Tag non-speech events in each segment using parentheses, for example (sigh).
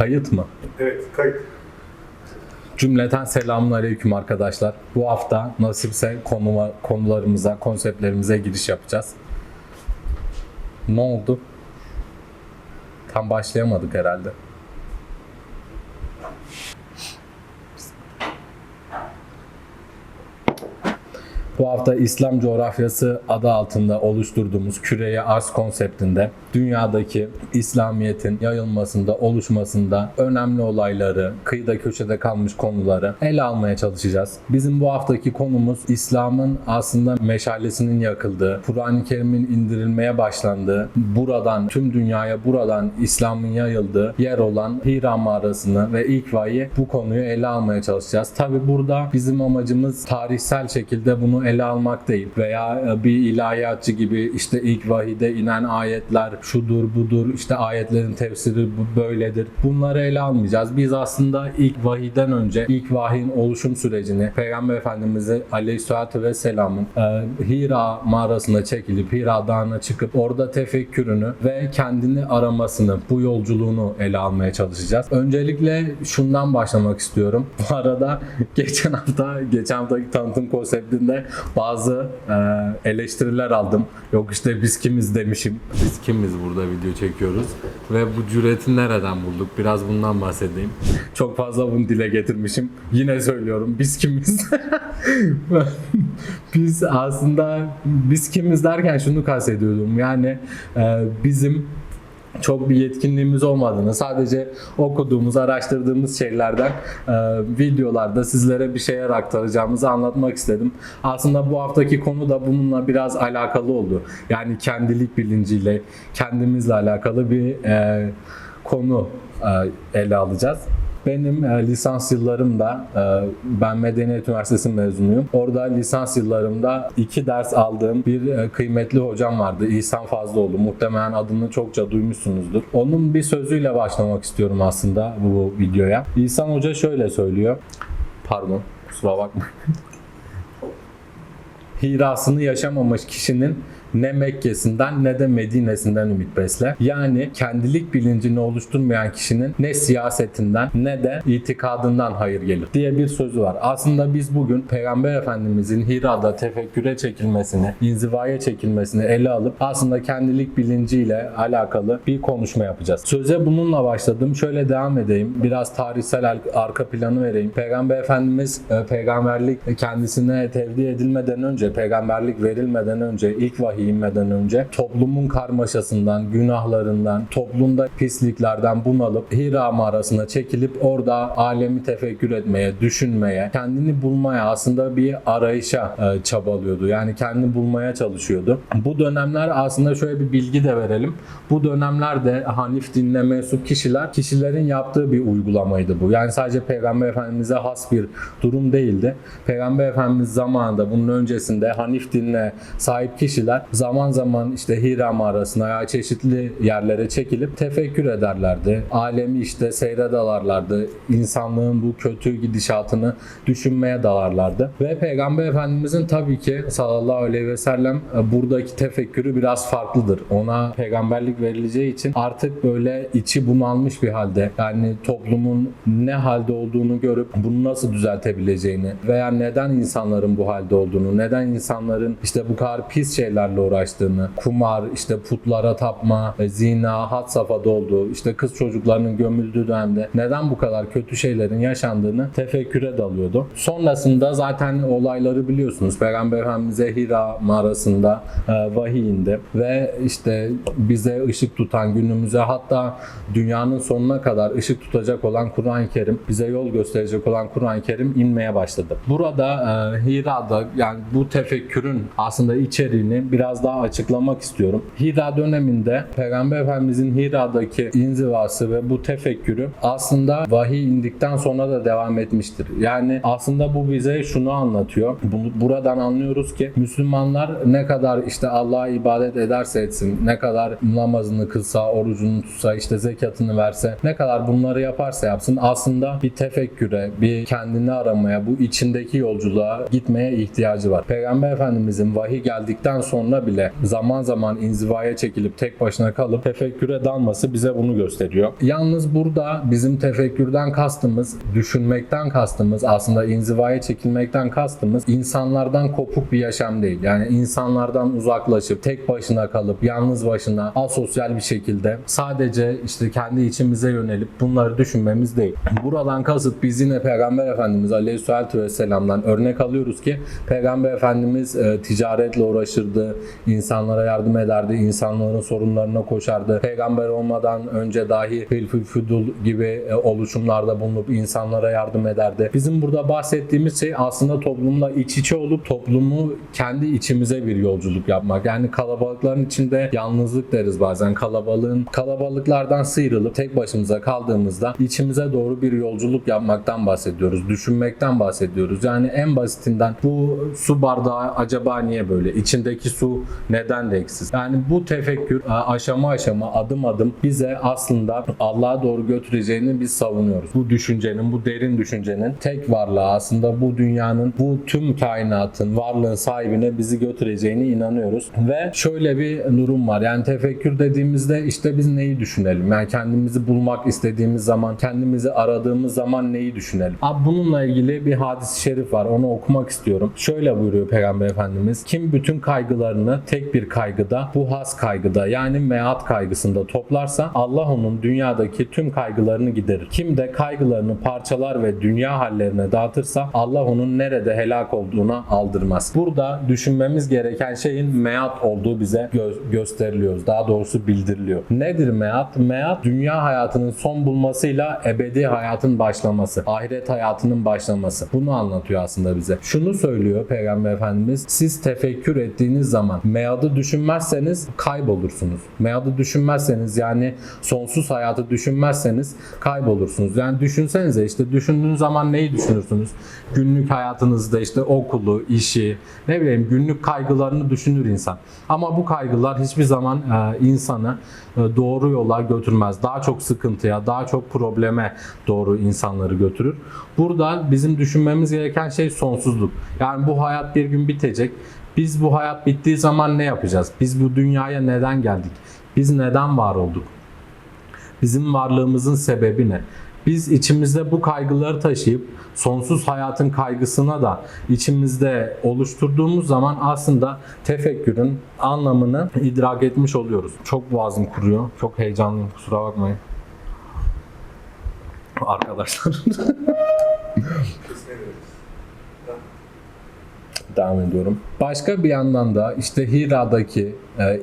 Kayıt mı? Evet, kayıt. Cümleten selamun aleyküm arkadaşlar. Bu hafta nasipse konuma, konularımıza, konseptlerimize giriş yapacağız. Ne oldu? Tam başlayamadık herhalde. Bu hafta İslam coğrafyası adı altında oluşturduğumuz küreye arz konseptinde dünyadaki İslamiyet'in yayılmasında, oluşmasında önemli olayları, kıyıda köşede kalmış konuları ele almaya çalışacağız. Bizim bu haftaki konumuz İslam'ın aslında meşalesinin yakıldığı, Kur'an-ı Kerim'in indirilmeye başlandığı, buradan tüm dünyaya buradan İslam'ın yayıldığı yer olan Hira mağarasını ve ilk vahiy bu konuyu ele almaya çalışacağız. Tabi burada bizim amacımız tarihsel şekilde bunu ele almak değil veya e, bir ilahiyatçı gibi işte ilk vahide inen ayetler şudur budur işte ayetlerin tefsiri böyledir. Bunları ele almayacağız. Biz aslında ilk vahiden önce ilk vahyin oluşum sürecini Peygamber Efendimiz'i Aleyhisselatü Vesselam'ın e, Hira mağarasına çekilip Hira Dağı'na çıkıp orada tefekkürünü ve kendini aramasını, bu yolculuğunu ele almaya çalışacağız. Öncelikle şundan başlamak istiyorum. Bu arada (laughs) geçen hafta, geçen haftaki tanıtım konseptinde bazı e, eleştiriler aldım. Yok işte biz kimiz demişim. Biz kimiz burada video çekiyoruz ve bu cüreti nereden bulduk? Biraz bundan bahsedeyim. Çok fazla bunu dile getirmişim. Yine söylüyorum. Biz kimiz? (laughs) biz aslında biz kimiz derken şunu kastediyordum. Yani e, bizim çok bir yetkinliğimiz olmadığını, sadece okuduğumuz, araştırdığımız şeylerden e, videolarda sizlere bir şeyler aktaracağımızı anlatmak istedim. Aslında bu haftaki konu da bununla biraz alakalı oldu. Yani kendilik bilinciyle, kendimizle alakalı bir e, konu e, ele alacağız. Benim e, lisans yıllarımda, e, ben Medeniyet Üniversitesi mezunuyum. Orada lisans yıllarımda iki ders aldığım bir e, kıymetli hocam vardı. İhsan Fazlıoğlu. Muhtemelen adını çokça duymuşsunuzdur. Onun bir sözüyle başlamak istiyorum aslında bu videoya. İhsan Hoca şöyle söylüyor. Pardon, kusura bakma. (laughs) Hirasını yaşamamış kişinin ne Mekke'sinden ne de Medine'sinden ümit besler. Yani kendilik bilincini oluşturmayan kişinin ne siyasetinden ne de itikadından hayır gelir diye bir sözü var. Aslında biz bugün Peygamber Efendimizin Hira'da tefekküre çekilmesini, inzivaya çekilmesini ele alıp aslında kendilik bilinciyle alakalı bir konuşma yapacağız. Söze bununla başladım. Şöyle devam edeyim. Biraz tarihsel arka planı vereyim. Peygamber Efendimiz e, peygamberlik kendisine tevdi edilmeden önce, peygamberlik verilmeden önce ilk vahiy inmeden önce toplumun karmaşasından, günahlarından, toplumda pisliklerden bunalıp Hira mağarasına çekilip orada alemi tefekkür etmeye, düşünmeye, kendini bulmaya aslında bir arayışa e, çabalıyordu. Yani kendini bulmaya çalışıyordu. Bu dönemler aslında şöyle bir bilgi de verelim. Bu dönemlerde Hanif dinine mensup kişiler, kişilerin yaptığı bir uygulamaydı bu. Yani sadece Peygamber Efendimiz'e has bir durum değildi. Peygamber Efendimiz zamanında bunun öncesinde Hanif dinine sahip kişiler zaman zaman işte Hira mağarasına ya çeşitli yerlere çekilip tefekkür ederlerdi. Alemi işte seyre dalarlardı. İnsanlığın bu kötü gidişatını düşünmeye dalarlardı. Ve Peygamber Efendimizin tabii ki sallallahu aleyhi ve sellem e, buradaki tefekkürü biraz farklıdır. Ona peygamberlik verileceği için artık böyle içi bunalmış bir halde. Yani toplumun ne halde olduğunu görüp bunu nasıl düzeltebileceğini veya neden insanların bu halde olduğunu, neden insanların işte bu kadar pis şeylerle uğraştığını, kumar, işte putlara tapma, e, zina, had safhada olduğu, işte kız çocuklarının gömüldüğü dönemde neden bu kadar kötü şeylerin yaşandığını tefekküre dalıyordu. Sonrasında zaten olayları biliyorsunuz. Peygamber Efendimiz'e Hira mağarasında e, vahiy indi ve işte bize ışık tutan günümüze hatta dünyanın sonuna kadar ışık tutacak olan Kur'an-ı Kerim, bize yol gösterecek olan Kur'an-ı Kerim inmeye başladı. Burada e, Hira'da yani bu tefekkürün aslında içeriğini biraz daha açıklamak istiyorum. Hira döneminde Peygamber Efendimizin Hira'daki inzivası ve bu tefekkürü aslında vahiy indikten sonra da devam etmiştir. Yani aslında bu bize şunu anlatıyor. Bunu, buradan anlıyoruz ki Müslümanlar ne kadar işte Allah'a ibadet ederse etsin, ne kadar namazını kılsa, orucunu tutsa, işte zekatını verse, ne kadar bunları yaparsa yapsın aslında bir tefekküre, bir kendini aramaya, bu içindeki yolculuğa gitmeye ihtiyacı var. Peygamber Efendimizin vahiy geldikten sonra bile zaman zaman inzivaya çekilip tek başına kalıp tefekküre dalması bize bunu gösteriyor. Yalnız burada bizim tefekkürden kastımız, düşünmekten kastımız, aslında inzivaya çekilmekten kastımız insanlardan kopuk bir yaşam değil. Yani insanlardan uzaklaşıp tek başına kalıp yalnız başına asosyal bir şekilde sadece işte kendi içimize yönelip bunları düşünmemiz değil. Buradan kasıt biz yine Peygamber Efendimiz Aleyhisselatü Vesselam'dan örnek alıyoruz ki Peygamber Efendimiz e, ticaretle uğraşırdı, insanlara yardım ederdi, insanların sorunlarına koşardı. Peygamber olmadan önce dahi Hilfül Fudul gibi e, oluşumlarda bulunup insanlara yardım ederdi. Bizim burada bahsettiğimiz şey aslında toplumla iç içe olup toplumu kendi içimize bir yolculuk yapmak. Yani kalabalıkların içinde yalnızlık deriz bazen. Kalabalığın kalabalıklardan sıyrılıp tek başımıza kaldığımızda içimize doğru bir yolculuk yapmaktan bahsediyoruz. Düşünmekten bahsediyoruz. Yani en basitinden bu su bardağı acaba niye böyle? İçindeki su neden de eksiz? Yani bu tefekkür e, aşama aşama adım adım bize aslında Allah'a doğru götüreceğini biz savunuyoruz. Bu düşüncenin, bu derin düşüncenin tek varlığı aslında bu dünyanın, bu tüm kainatın, varlığın sahibine bizi götüreceğine inanıyoruz. Ve şöyle bir durum var. Yani tefekkür dediğimizde işte biz neyi düşünelim? Yani kendimizi bulmak istediğimiz zaman, kendimizi aradığımız zaman neyi düşünelim? Abi bununla ilgili bir hadis-i şerif var. Onu okumak istiyorum. Şöyle buyuruyor Peygamber Efendimiz. Kim bütün kaygılarını tek bir kaygıda, bu has kaygıda yani meat kaygısında toplarsa Allah onun dünyadaki tüm kaygılarını giderir. Kim de kaygılarını parçalar ve dünya hallerine dağıtırsa Allah onun nerede helak olduğuna aldırmaz. Burada düşünmemiz gereken şeyin meat olduğu bize gö- gösteriliyor. Daha doğrusu bildiriliyor. Nedir meat? Meat dünya hayatının son bulmasıyla ebedi hayatın başlaması. Ahiret hayatının başlaması. Bunu anlatıyor aslında bize. Şunu söylüyor Peygamber Efendimiz. Siz tefekkür ettiğiniz zaman meadı düşünmezseniz kaybolursunuz. Meadı düşünmezseniz yani sonsuz hayatı düşünmezseniz kaybolursunuz. Yani düşünsenize işte düşündüğünüz zaman neyi düşünürsünüz? Günlük hayatınızda işte okulu, işi, ne bileyim günlük kaygılarını düşünür insan. Ama bu kaygılar hiçbir zaman e, insanı e, doğru yola götürmez. Daha çok sıkıntıya, daha çok probleme doğru insanları götürür. Burada bizim düşünmemiz gereken şey sonsuzluk. Yani bu hayat bir gün bitecek. Biz bu hayat bittiği zaman ne yapacağız? Biz bu dünyaya neden geldik? Biz neden var olduk? Bizim varlığımızın sebebi ne? Biz içimizde bu kaygıları taşıyıp sonsuz hayatın kaygısına da içimizde oluşturduğumuz zaman aslında tefekkürün anlamını idrak etmiş oluyoruz. Çok boğazım kuruyor. Çok heyecanlıyım. Kusura bakmayın. Arkadaşlar. (laughs) devam ediyorum. Başka bir yandan da işte Hira'daki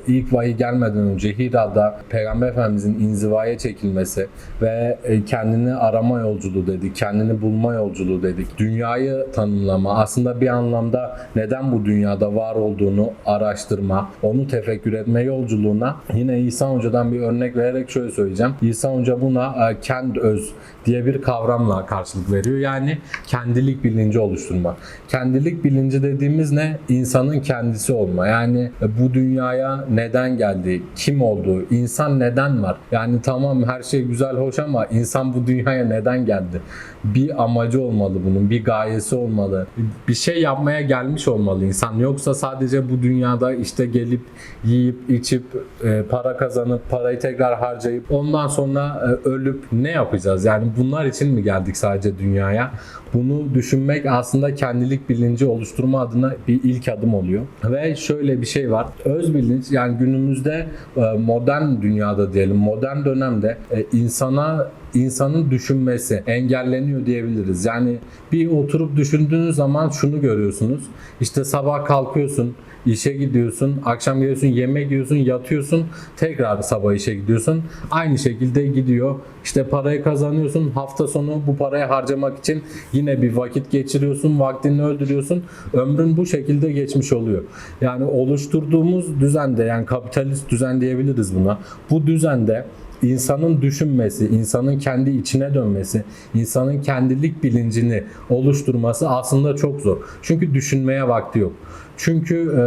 ilk vahiy gelmeden önce Hira'da Peygamber Efendimizin inzivaya çekilmesi ve e, kendini arama yolculuğu dedik, kendini bulma yolculuğu dedik. Dünyayı tanımlama, aslında bir anlamda neden bu dünyada var olduğunu araştırma, onu tefekkür etme yolculuğuna yine İsa Hoca'dan bir örnek vererek şöyle söyleyeceğim. İsa Hoca buna e, kend öz diye bir kavramla karşılık veriyor. Yani kendilik bilinci oluşturma. Kendilik bilinci dediğimiz ne? İnsanın kendisi olma. Yani e, bu dünyaya neden geldi? Kim oldu? İnsan neden var? Yani tamam her şey güzel hoş ama insan bu dünyaya neden geldi? Bir amacı olmalı bunun, bir gayesi olmalı. Bir şey yapmaya gelmiş olmalı insan. Yoksa sadece bu dünyada işte gelip yiyip içip e, para kazanıp parayı tekrar harcayıp ondan sonra e, ölüp ne yapacağız? Yani bunlar için mi geldik sadece dünyaya? Bunu düşünmek aslında kendilik bilinci oluşturma adına bir ilk adım oluyor. Ve şöyle bir şey var. Öz bilinç yani günümüzde e, modern dünyada diyelim modern dönemde e, insana insanın düşünmesi engelleniyor diyebiliriz. Yani bir oturup düşündüğünüz zaman şunu görüyorsunuz. İşte sabah kalkıyorsun, işe gidiyorsun, akşam geliyorsun, yemek yiyorsun, yatıyorsun, tekrar sabah işe gidiyorsun. Aynı şekilde gidiyor. İşte parayı kazanıyorsun, hafta sonu bu parayı harcamak için yine bir vakit geçiriyorsun, vaktini öldürüyorsun. Ömrün bu şekilde geçmiş oluyor. Yani oluşturduğumuz düzende yani kapitalist düzen diyebiliriz buna. Bu düzende insanın düşünmesi, insanın kendi içine dönmesi, insanın kendilik bilincini oluşturması aslında çok zor. Çünkü düşünmeye vakti yok. Çünkü e,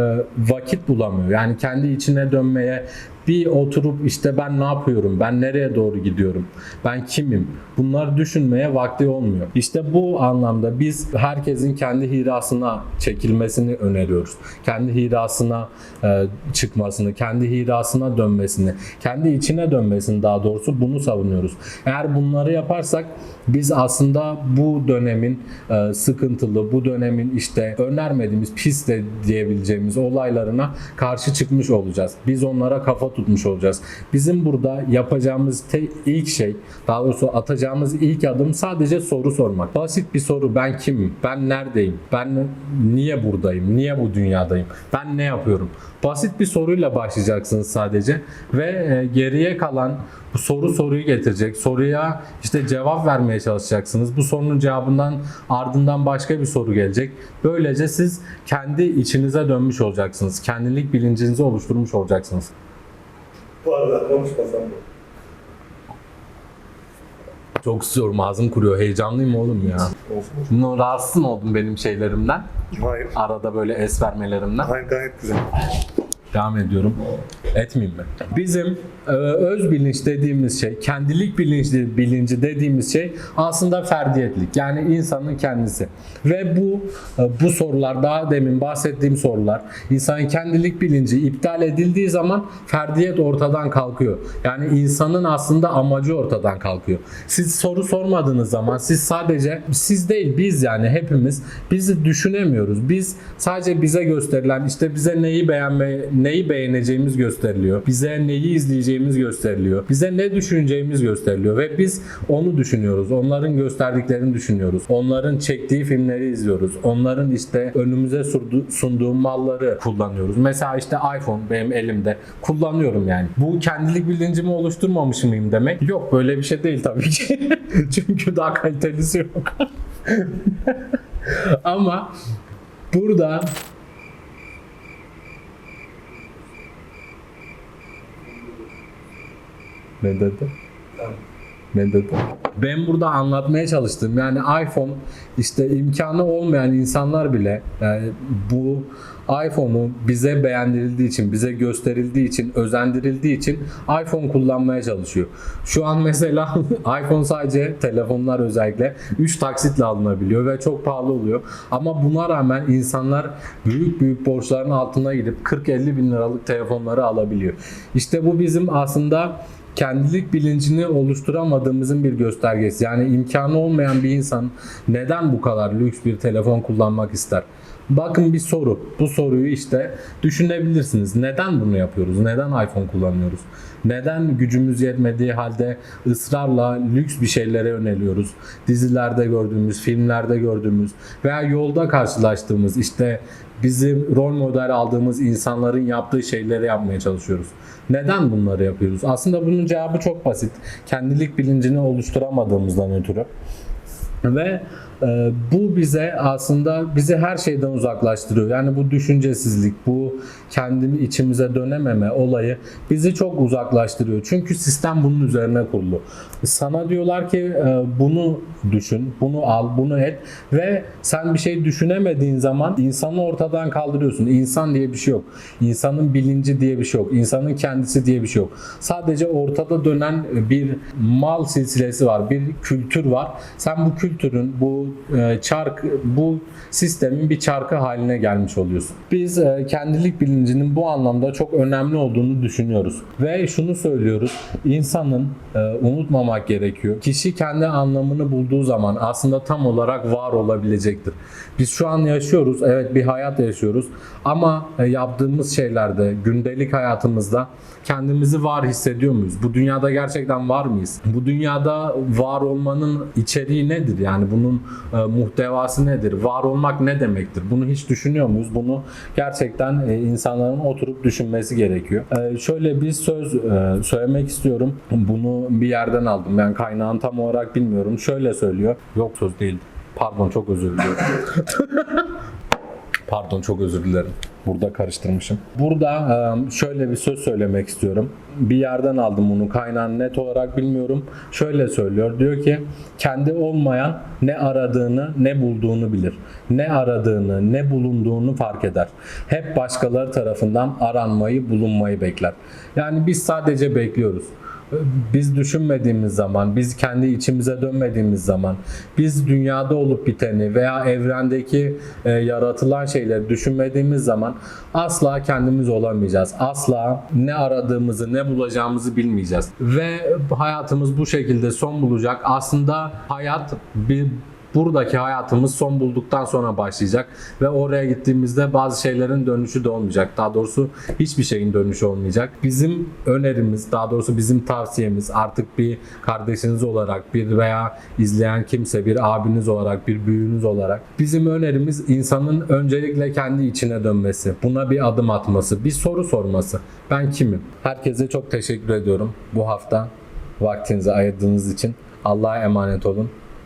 vakit bulamıyor. Yani kendi içine dönmeye, bir oturup işte ben ne yapıyorum, ben nereye doğru gidiyorum, ben kimim bunları düşünmeye vakti olmuyor. İşte bu anlamda biz herkesin kendi hirasına çekilmesini öneriyoruz. Kendi hirasına e, çıkmasını, kendi hirasına dönmesini, kendi içine dönmesini daha doğrusu bunu savunuyoruz. Eğer bunları yaparsak biz aslında bu dönemin e, sıkıntılı, bu dönemin işte önermediğimiz, pis de diyebileceğimiz olaylarına karşı çıkmış olacağız. Biz onlara kafa tutmuş olacağız. Bizim burada yapacağımız ilk şey, daha doğrusu atacağımız ilk adım sadece soru sormak. Basit bir soru. Ben kimim? Ben neredeyim? Ben niye buradayım? Niye bu dünyadayım? Ben ne yapıyorum? Basit bir soruyla başlayacaksınız sadece ve e, geriye kalan bu soru soruyu getirecek. Soruya işte cevap vermeye çalışacaksınız. Bu sorunun cevabından ardından başka bir soru gelecek. Böylece siz kendi içinize dönmüş olacaksınız. Kendilik bilincinizi oluşturmuş olacaksınız. Bu arada konuşmasam da. Çok istiyorum ağzım kuruyor. Heyecanlıyım oğlum ya. Bunu rahatsız mı oldun benim şeylerimden? Hayır. Arada böyle es vermelerimden. Hayır gayet güzel. Devam ediyorum. Etmeyeyim mi? Bizim e, öz bilinç dediğimiz şey, kendilik bilinci, bilinci dediğimiz şey aslında ferdiyetlik. Yani insanın kendisi. Ve bu e, bu sorular, daha demin bahsettiğim sorular, insanın kendilik bilinci iptal edildiği zaman ferdiyet ortadan kalkıyor. Yani insanın aslında amacı ortadan kalkıyor. Siz soru sormadığınız zaman siz sadece siz değil biz yani hepimiz bizi düşünemiyoruz. Biz sadece bize gösterilen işte bize neyi beğenme neyi beğeneceğimiz gösteriliyor. Bize neyi izleyeceğimiz gösteriliyor. Bize ne düşüneceğimiz gösteriliyor ve biz onu düşünüyoruz. Onların gösterdiklerini düşünüyoruz. Onların çektiği filmleri izliyoruz. Onların işte önümüze sunduğu, malları kullanıyoruz. Mesela işte iPhone benim elimde. Kullanıyorum yani. Bu kendilik bilincimi oluşturmamış mıyım demek? Yok böyle bir şey değil tabii ki. (laughs) Çünkü daha kalitelisi yok. (laughs) Ama burada Ne dedi? Ben burada anlatmaya çalıştım. Yani iPhone işte imkanı olmayan insanlar bile yani bu iPhone'u bize beğendirildiği için, bize gösterildiği için, özendirildiği için iPhone kullanmaya çalışıyor. Şu an mesela (laughs) iPhone sadece telefonlar özellikle 3 taksitle alınabiliyor ve çok pahalı oluyor. Ama buna rağmen insanlar büyük büyük borçların altına gidip 40-50 bin liralık telefonları alabiliyor. İşte bu bizim aslında kendilik bilincini oluşturamadığımızın bir göstergesi. Yani imkanı olmayan bir insan neden bu kadar lüks bir telefon kullanmak ister? Bakın bir soru. Bu soruyu işte düşünebilirsiniz. Neden bunu yapıyoruz? Neden iPhone kullanıyoruz? Neden gücümüz yetmediği halde ısrarla lüks bir şeylere yöneliyoruz? Dizilerde gördüğümüz, filmlerde gördüğümüz veya yolda karşılaştığımız işte bizim rol model aldığımız insanların yaptığı şeyleri yapmaya çalışıyoruz. Neden bunları yapıyoruz? Aslında bunun cevabı çok basit. Kendilik bilincini oluşturamadığımızdan ötürü. Ve bu bize aslında bizi her şeyden uzaklaştırıyor. Yani bu düşüncesizlik, bu kendimi içimize dönememe olayı bizi çok uzaklaştırıyor. Çünkü sistem bunun üzerine kurulu. Sana diyorlar ki e, bunu düşün, bunu al, bunu et ve sen bir şey düşünemediğin zaman insanı ortadan kaldırıyorsun. İnsan diye bir şey yok. İnsanın bilinci diye bir şey yok. İnsanın kendisi diye bir şey yok. Sadece ortada dönen bir mal silsilesi var, bir kültür var. Sen bu kültürün, bu e, çark, bu sistemin bir çarkı haline gelmiş oluyorsun. Biz e, kendilik bilincinin bu anlamda çok önemli olduğunu düşünüyoruz. Ve şunu söylüyoruz. insanın e, unutmamak gerekiyor. Kişi kendi anlamını bulduğu zaman aslında tam olarak var olabilecektir. Biz şu an yaşıyoruz. Evet bir hayat yaşıyoruz. Ama e, yaptığımız şeylerde, gündelik hayatımızda kendimizi var hissediyor muyuz? Bu dünyada gerçekten var mıyız? Bu dünyada var olmanın içeriği nedir? Yani bunun e, muhtevası nedir? Var olmak ne demektir? Bunu hiç düşünüyor muyuz? Bunu gerçekten e, insanların oturup düşünmesi gerekiyor. Şöyle bir söz söylemek istiyorum. Bunu bir yerden aldım. Ben kaynağını tam olarak bilmiyorum. Şöyle söylüyor. Yok söz değil. Pardon çok özür diliyorum. (laughs) Pardon çok özür dilerim. Burada karıştırmışım. Burada e, şöyle bir söz söylemek istiyorum. Bir yerden aldım bunu. Kaynağını net olarak bilmiyorum. Şöyle söylüyor. Diyor ki kendi olmayan ne aradığını ne bulduğunu bilir. Ne aradığını ne bulunduğunu fark eder. Hep başkaları tarafından aranmayı bulunmayı bekler. Yani biz sadece bekliyoruz biz düşünmediğimiz zaman, biz kendi içimize dönmediğimiz zaman, biz dünyada olup biteni veya evrendeki e, yaratılan şeyleri düşünmediğimiz zaman asla kendimiz olamayacağız. Asla ne aradığımızı, ne bulacağımızı bilmeyeceğiz. Ve hayatımız bu şekilde son bulacak. Aslında hayat bir buradaki hayatımız son bulduktan sonra başlayacak ve oraya gittiğimizde bazı şeylerin dönüşü de olmayacak. Daha doğrusu hiçbir şeyin dönüşü olmayacak. Bizim önerimiz, daha doğrusu bizim tavsiyemiz artık bir kardeşiniz olarak bir veya izleyen kimse bir abiniz olarak, bir büyüğünüz olarak bizim önerimiz insanın öncelikle kendi içine dönmesi, buna bir adım atması, bir soru sorması. Ben kimim? Herkese çok teşekkür ediyorum bu hafta vaktinizi ayırdığınız için. Allah'a emanet olun.